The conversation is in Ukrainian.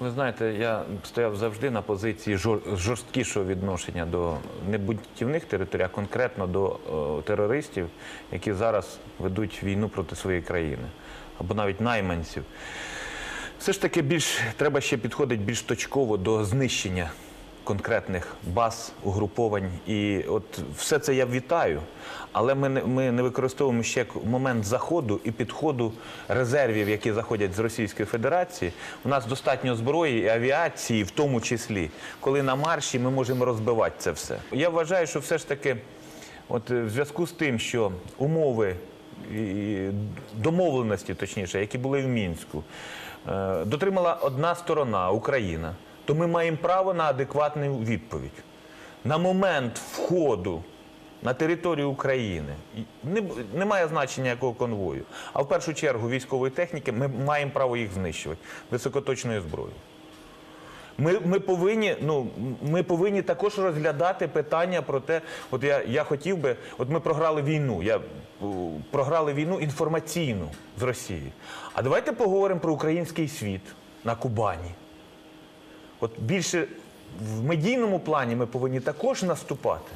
Ви знаєте, я стояв завжди на позиції жор- жорсткішого відношення до не бунтівних територій, а конкретно до е, терористів, які зараз ведуть війну проти своєї країни, або навіть найманців. Все ж таки більш треба ще підходити більш точково до знищення конкретних баз, угруповань. І от все це я вітаю. Але ми не, ми не використовуємо ще момент заходу і підходу резервів, які заходять з Російської Федерації. У нас достатньо зброї і авіації, в тому числі, коли на марші ми можемо розбивати це все. Я вважаю, що все ж таки, от е, в зв'язку з тим, що умови і домовленості, точніше, які були в мінську, е, дотримала одна сторона Україна, то ми маємо право на адекватну відповідь. На момент входу на територію України не, немає значення якого конвою, а в першу чергу військової техніки ми маємо право їх знищувати високоточною зброєю. Ми, ми, повинні, ну, ми повинні також розглядати питання про те, от я, я хотів би, от ми програли війну, я, програли війну інформаційну з Росії. А давайте поговоримо про український світ на Кубані. От більше в медійному плані ми повинні також наступати.